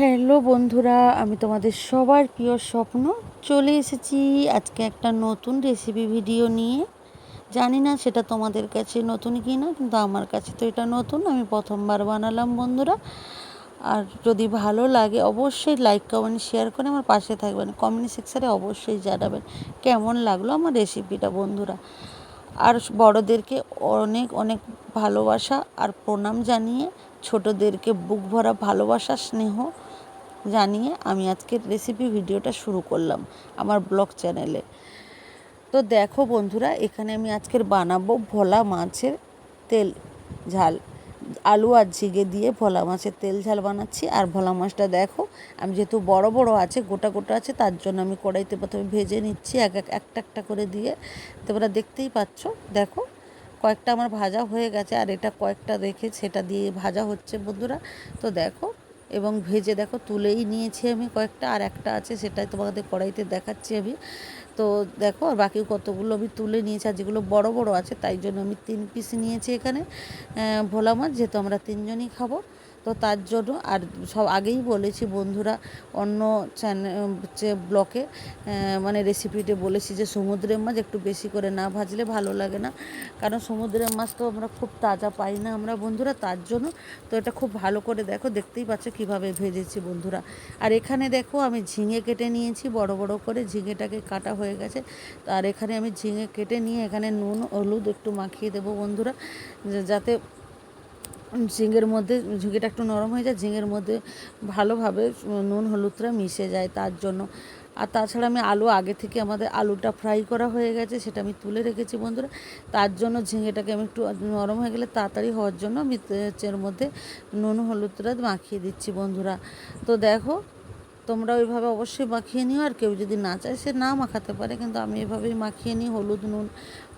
Hello বন্ধুরা, আমি তোমাদের সবার প্রিয় স্বপ্ন। চলে এসেছি আজকে একটা নতুন রেসিপি ভিডিও নিয়ে। জানি না সেটা তোমাদের কাছে নতুন কি না কিন্তু আমার কাছে তো এটা নতুন। আমি প্রথমবার বানালাম বন্ধুরা। আর যদি ভালো লাগে, অবশ্যই লাইক কমেন্ট শেয়ার করে আমার পাশে থাকবেন। কমেন্ট সেকশানে অবশ্যই জানাবেন কেমন লাগল আমার রেসিপিটা বন্ধুরা। আর বড়োদেরকে অনেক অনেক ভালোবাসা আর প্রণাম জানিয়ে, ছোটোদেরকে বুক ভরা ভালোবাসা, স্নেহ জানিয়ে আমি আজকের রেসিপি ভিডিওটা শুরু করলাম আমার ব্লগ চ্যানেলে তো দেখো বন্ধুরা, এখানে আমি আজকের বানাবো ভোলা মাছের তেল ঝাল। আলু আর ঝিঙে দিয়ে ভোলা মাছের তেল ঝাল বানাচ্ছি। আর ভোলা মাছটা দেখো, আমি যেহেতু বড় বড় আছে, গোটা গোটা আছে, তার জন্য আমি কড়াইতে প্রথমে ভেজে নিচ্ছি এক এক, একটা একটা করে দিয়ে। তোমরা দেখতেই পাচ্ছ, দেখো কয়েকটা আমার ভাজা হয়ে গেছে, আর এটা কয়েকটা রেখে সেটা দিয়ে ভাজা হচ্ছে বন্ধুরা। তো দেখো এবং ভেজে দেখো তুলেই নিয়েছি আমি কয়েকটা, আর একটা আছে সেটাই তোমাদের কড়াইতে দেখাচ্ছি আমি। তো দেখো, আর বাকি কতগুলো আমি তুলে নিয়েছি, আর যেগুলো বড় বড় আছে, তাই জন্য আমি তিন পিস নিয়েছি এখানে। ভোলা মাছ, যেহেতু আমরা তিনজনই খাব। তো তার জন্য, আর সব আগেই বলেছি বন্ধুরা, অন্য চ্যানেল ব্লকে মানে রেসিপিতে বলেছি যে সমুদ্রের মাছ একটু বেশি করে না ভাজলে ভালো লাগে না। কারণ সমুদ্রের মাছ তো আমরা খুব তাজা পাই না আমরা বন্ধুরা, তার জন্য তো এটা খুব ভালো করে দেখো, দেখতেই পাচ্ছ কীভাবে ভেজেছি বন্ধুরা। আর এখানে দেখো আমি ঝিঙে কেটে নিয়েছি, বড় বড় করে ঝিঙেটাকে কাটা হয়ে গেছে। আর এখানে আমি ঝিঙে কেটে নিয়ে এখানে নুন, হলুদ একটু মাখিয়ে দেবো বন্ধুরা যাতে ঝিঙের মধ্যে, ঝিঙেটা একটু নরম হয়ে যায়, ঝিঙের মধ্যে ভালোভাবে নুন হলুদটা মিশে যায় তার জন্য। আর তাছাড়া আমি আলু আগে থেকে আমাদের আলুটা ফ্রাই করা হয়ে গেছে, সেটা আমি তুলে রেখেছি বন্ধুরা। তার জন্য ঝিঙেটাকে আমি একটু নরম হয়ে গেলে তাড়াতাড়ি হওয়ার জন্য আমি এর মধ্যে নুন হলুদটা মাখিয়ে দিচ্ছি বন্ধুরা। তো দেখো তোমরা ওইভাবে অবশ্যই মাখিয়ে নিও, আর কেউ যদি না চায় সে না মাখাতে পারে। কিন্তু আমি এভাবেই মাখিয়ে নিই, হলুদ, নুন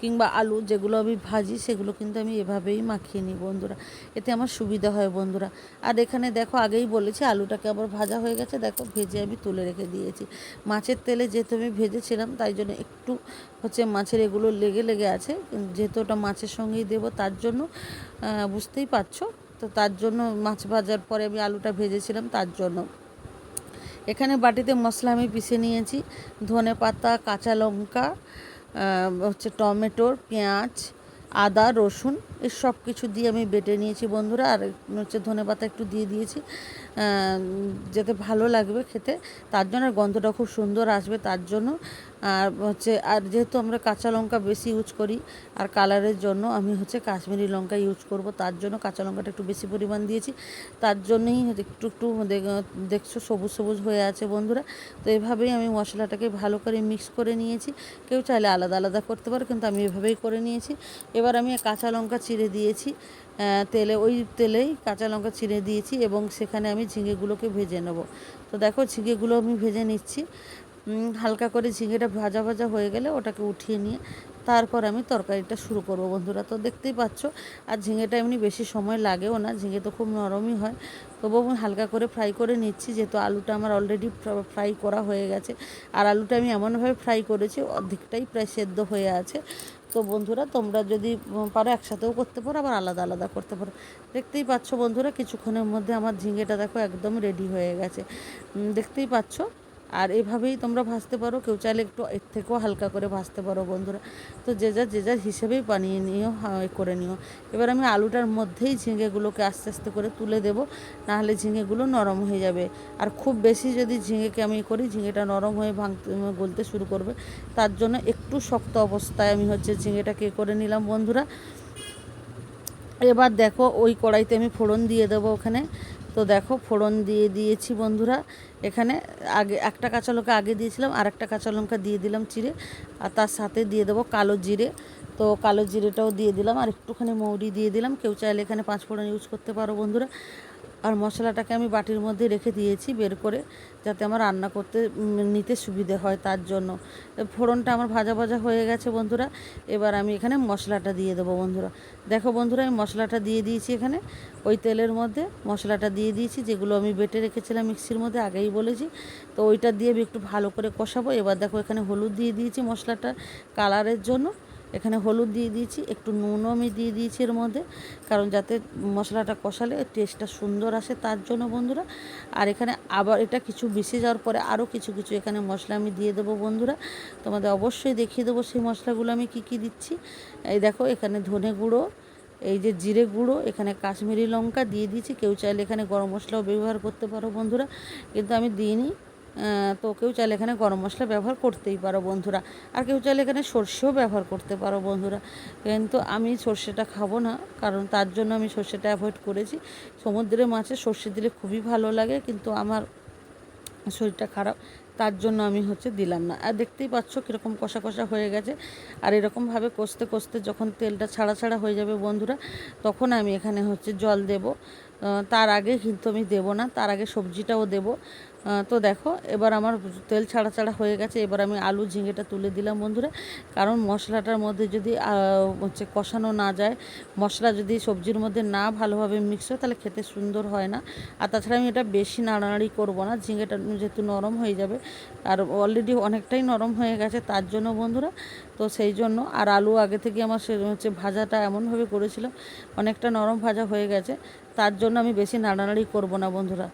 কিংবা আলু, যেগুলো আমি ভাজি, সেগুলো কিন্তু আমি এভাবেই মাখিয়ে নিই বন্ধুরা। এতে আমার সুবিধা হয় বন্ধুরা। আর এখানে দেখো, আগেই বলেছি আলুটাকে আবার ভাজা হয়ে গেছে। দেখো, ভেজে আমি তুলে রেখে দিয়েছি। মাছের তেলে যেহেতু আমি ভেজেছিলাম, তাই জন্য একটু হচ্ছে মাছের এগুলো লেগে লেগে আছে। যেহেতু ওটা মাছের সঙ্গেই দেবো, তার জন্য বুঝতেই পারছ? তো তার জন্য মাছ ভাজার পরে আমি আলুটা ভেজেছিলাম, তার জন্য। এখানে বাটিতে মশলা আমি পিষে নিয়েছি। ধনে পাতা, কাঁচা লঙ্কা হচ্ছে টমেটোর পেঁয়াজ, আদা, রসুন, এসব কিছু দিয়ে আমি বেটে নিয়েছি বন্ধুরা। আর হচ্ছে ধনে পাতা একটু দিয়ে দিয়েছি। যাতে ভালো লাগবে খেতে, তার জন্য গন্ধটা খুব সুন্দর আসবে, তার জন্য। আর হচ্ছে, আর যেহেতু আমরা কাঁচা লঙ্কা বেশি ইউজ করি, আর কালারের জন্য আমি হচ্ছে কাশ্মীরি লঙ্কা ইউজ করব, তার জন্য কাঁচা লঙ্কাটা একটু বেশি পরিমাণ দিয়েছি। তার জন্যই একটু একটু দেখছ, সবুজ সবুজ হয়ে আছে বন্ধুরা। তো এভাবেই আমি মশলাটাকে ভালো করে মিক্স করে নিয়েছি। কেউ চাইলে আলাদা আলাদা করতে পারে, কিন্তু আমি এভাবেই করে নিয়েছি। এবার আমি কাঁচা লঙ্কা চিড়ে দিয়েছি। তেলে, ওই তেলেই কাঁচা লঙ্কা ছিঁড়ে দিয়েছি এবং সেখানে আমি ঝিঙেগুলোকে ভেজে নেব। তো দেখো, ঝিঙেগুলো আমি ভেজে নিচ্ছি। হালকা করে ঝিঙেটা ভাজা ভাজা হয়ে গেলে ওটাকে উঠিয়ে নিয়ে তারপর আমি তরকারিটা শুরু করব। বন্ধুরা তো দেখতেই পাচ্ছ, আর ঝিঙেটা এমনি বেশি সময় লাগেও না, ঝিঙে তো খুব নরমই হয়। তবুও আমি হালকা করে ফ্রাই করে নিচ্ছি, যেহেতু আলুটা আমার অলরেডি ফ্রাই করা হয়ে গেছে। আর আলুটা আমি এমনভাবে ফ্রাই করেছি, অর্ধেকটাই প্রায় সেদ্ধ হয়ে আছে। তো বন্ধুরা, তোমরা যদি পারো একসাথেও করতে পারো, আবার আলাদা আলাদা করতে পারো। দেখতেই পাচ্ছ বন্ধুরা, কিছুক্ষণের মধ্যে আমার ঝিঙেটা দেখো একদম রেডি হয়ে গেছে। দেখতেই পাচ্ছ? আর এভাবেই তোমরা ভাজতে পারো। কেউ চাইলে একটু এর থেকেও হালকা করে ভাজতে পারো বন্ধুরা। তো যে যার যে যার হিসেবেই বানিয়ে নিও করে নিও। এবার আমি আলুটার মধ্যেই ঝিঙেগুলোকে আস্তে আস্তে করে তুলে দেবো। নাহলে ঝিঙেগুলো নরম হয়ে যাবে। আর খুব বেশি যদি ঝিঙেকে আমি করি, ঝিঙেটা নরম হয়ে ভাঙতে গলতে শুরু করবে। তার জন্য একটু শক্ত অবস্থায় আমি হচ্ছে ঝিঙেটাকে করে নিলাম বন্ধুরা। এবার দেখো, ওই কড়াইতে আমি ফোড়ন দিয়ে দেবো ওখানে। তো দেখো, ফোড়ন দিয়ে দিয়েছি বন্ধুরা। এখানে আগে একটা কাঁচা লঙ্কা আগে দিয়েছিলাম, আর একটা কাঁচা লঙ্কা দিয়ে দিলাম চিড়ে, আর তার সাথে দিয়ে দেবো কালো জিরে। তো কালো জিরেটাও দিয়ে দিলাম, আর একটুখানি মৌরি দিয়ে দিলাম। কেউ চাইলে এখানে পাঁচ ফোড়ন ইউজ করতে পারো বন্ধুরা। আর মশলাটাকে আমি বাটির মধ্যে রেখে দিয়েছি বের করে, যাতে আমার রান্না করতে নিতে সুবিধে হয় তার জন্য। ফোড়নটা আমার ভাজা ভাজা হয়ে গেছে বন্ধুরা। এবার আমি এখানে মশলাটা দিয়ে দেবো বন্ধুরা। দেখো বন্ধুরা, আমি মশলাটা দিয়ে দিয়েছি এখানে। ওই তেলের মধ্যে মশলাটা দিয়ে দিয়েছি, যেগুলো আমি বেটে রেখেছিলাম মিক্সির মধ্যে, আগেই বলেছি। তো ওইটা দিয়ে আমি একটু ভালো করে কষাবো। এবার দেখো এখানে হলুদ দিয়ে দিয়েছি মশলাটা কালারের জন্য। এখানে হলুদ দিয়ে দিয়েছি, একটু নুনও আমি দিয়ে দিয়েছি এর মধ্যে, কারণ যাতে মশলাটা কষালে টেস্টটা সুন্দর আসে তার জন্য বন্ধুরা। আর এখানে আবার এটা কিছু বেশি যাওয়ার পরে আরও কিছু কিছু এখানে মশলা আমি দিয়ে দেবো বন্ধুরা। তোমাদের অবশ্যই দেখিয়ে দেবো সেই মশলাগুলো আমি কি কি দিচ্ছি। এই দেখো, এখানে ধনে গুঁড়ো, এই যে জিরে গুঁড়ো, এখানে কাশ্মীরি লঙ্কা দিয়ে দিয়েছি। কেউ চাইলে এখানে গরম মশলাও ব্যবহার করতে পারো বন্ধুরা। কিন্তু আমি দিইনি। তো কেউ চাইলে এখানে গরম মশলা ব্যবহার করতেই পারো বন্ধুরা। আর কেউ চাইলে এখানে সর্ষেও ব্যবহার করতে পারো বন্ধুরা। কিন্তু আমি সর্ষেটা খাব না, কারণ তার জন্য আমি সর্ষেটা অ্যাভয়েড করেছি। সমুদ্রে মাছে সর্ষে দিলে খুবই ভালো লাগে, কিন্তু আমার শরীরটা খারাপ, তার জন্য আমি হচ্ছে দিলাম না। আর দেখতেই পাচ্ছ কীরকম কষা কষা হয়ে গেছে। আর এরকমভাবে কষতে কষতে যখন তেলটা ছাড়া ছাড়া হয়ে যাবে বন্ধুরা, তখন আমি এখানে হচ্ছে জল দেব। তার আগে কিন্তু আমি দেবো না, তার আগে সবজিটাও দেব। তো দেখো, এবার আমার তেল ছাড়া ছাড়া হয়ে গেছে, এবার আমি আলু ঝিঙেটা তুলে দিলাম বন্ধুরা। কারণ মশলাটার মধ্যে যদি হচ্ছে কষানো না যায়, মশলা যদি সবজির মধ্যে না ভালোভাবে মিক্স হয়, তাহলে খেতে সুন্দর হয় না। আর তাছাড়া আমি এটা বেশি নাড়ানাড়ি করব না, ঝিঙেটা যেহেতু নরম হয়ে যাবে। আর অলরেডি অনেকটাই নরম হয়ে গেছে তার জন্য বন্ধুরা, তো সেই জন্য। আর আলু আগে থেকে আমার সে হচ্ছে ভাজাটা এমনভাবে করেছিলাম, অনেকটা নরম ভাজা হয়ে গেছে, তার জন্য আমি বেশি নাড়ানাড়ি করব না বন্ধুরা।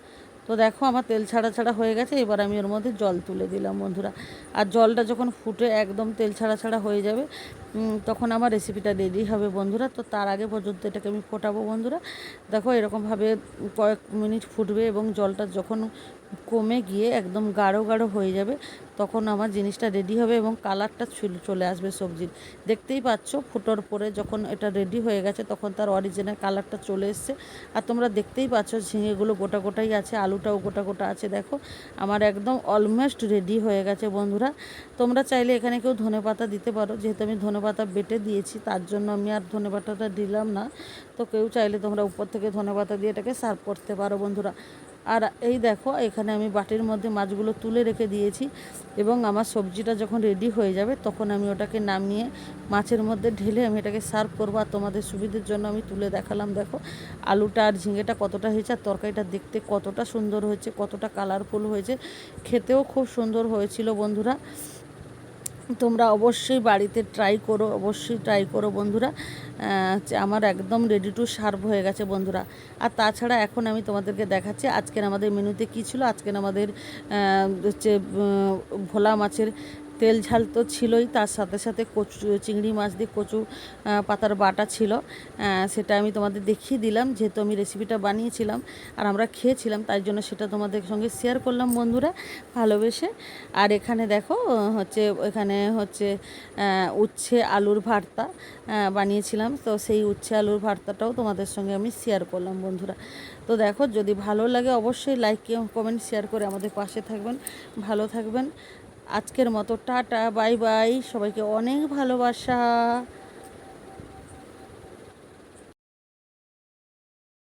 তো দেখো আমার তেল ছাড়া ছাড়া হয়ে গেছে, এবার আমি ওর মধ্যে জল তুলে দিলাম বন্ধুরা। আর জলটা যখন ফুটে একদম তেল ছাড়া ছাড়া হয়ে যাবে তখন আমার রেসিপিটা রেডি হবে বন্ধুরা। তো তার আগে পর্যন্ত এটাকে আমি ফোটাবো বন্ধুরা। দেখো এরকমভাবে কয়েক মিনিট ফুটবে এবং জলটা যখন কমে গিয়ে একদম গাঢ় গাঢ় হয়ে যাবে, তখন আমার জিনিসটা রেডি হবে এবং কালারটা চলে আসবে সবজির। দেখতেই পাচ্ছ, ফুটোর পরে যখন এটা রেডি হয়ে গেছে, তখন তার অরিজিনাল কালারটা চলে এসছে। আর তোমরা দেখতেই পাচ্ছ, ঝিঙেগুলো গোটা গোটাই আছে, আলুটাও গোটা গোটা আছে, দেখো। আমার একদম অলমোস্ট রেডি হয়ে গেছে, বন্ধুরা। তোমরা চাইলে এখানে কেউ ধনে পাতা দিতে পারো, যেহেতু আমি ধনে পাতা বেটে দিয়েছি, তার জন্য আমি আর ধনে পাতাটা দিলাম না। তো কেউ চাইলে তোমরা উপর থেকে ধনে পাতা দিয়ে এটাকে সার্ভ করতে পারো, বন্ধুরা। আর এই দেখো, এখানে আমি বাটির মধ্যে মাছগুলো তুলে রেখে দিয়েছি এবং আমার সবজিটা যখন রেডি হয়ে যাবে, তখন আমি ওটাকে নামিয়ে মাছের মধ্যে ঢেলে আমি এটাকে সার্ভ করব। আর তোমাদের সুবিধের জন্য আমি তুলে দেখালাম, দেখো। আলুটা আর ঝিঙেটা কতটা হয়েছে আর তরকারিটা দেখতে কতটা সুন্দর হয়েছে, কতটা কালারফুল হয়েছে। খেতেও খুব সুন্দর হয়েছিল বন্ধুরা। তোমরা অবশ্যই বাড়িতে ট্রাই করো, অবশ্যই ট্রাই করো বন্ধুরা। আমার একদম রেডি টু সার্ভ হয়ে গেছে বন্ধুরা। আর তাছাড়া এখন আমি তোমাদেরকে দেখাচ্ছি, আজকের আমাদের মেনুতে কী ছিল? আজকের আমাদের হচ্ছে ভোলা মাছের তেল ঝাল তো ছিলই, তার সাথে সাথে কচু, চিংড়ি মাছ দিয়ে কচু পাতার বাটা ছিল। সেটা আমি তোমাদের দেখিয়ে দিলাম, যেহেতু আমি রেসিপিটা বানিয়েছিলাম আর আমরা খেয়েছিলাম, তাই জন্য সেটা তোমাদের সঙ্গে শেয়ার করলাম বন্ধুরা ভালোবেসে। আর এখানে দেখো, হচ্ছে এখানে হচ্ছে উচ্ছে আলুর ভর্তা বানিয়েছিলাম। তো সেই উচ্ছে আলুর ভর্তাটাও তোমাদের সঙ্গে আমি শেয়ার করলাম বন্ধুরা। তো দেখো, যদি ভালো লাগে অবশ্যই লাইক কমেন্ট শেয়ার করে আমাদের পাশে থাকবেন। ভালো থাকবেন। আজকের মতো টাটা বাই বাই সবাইকে অনেক ভালোবাসা।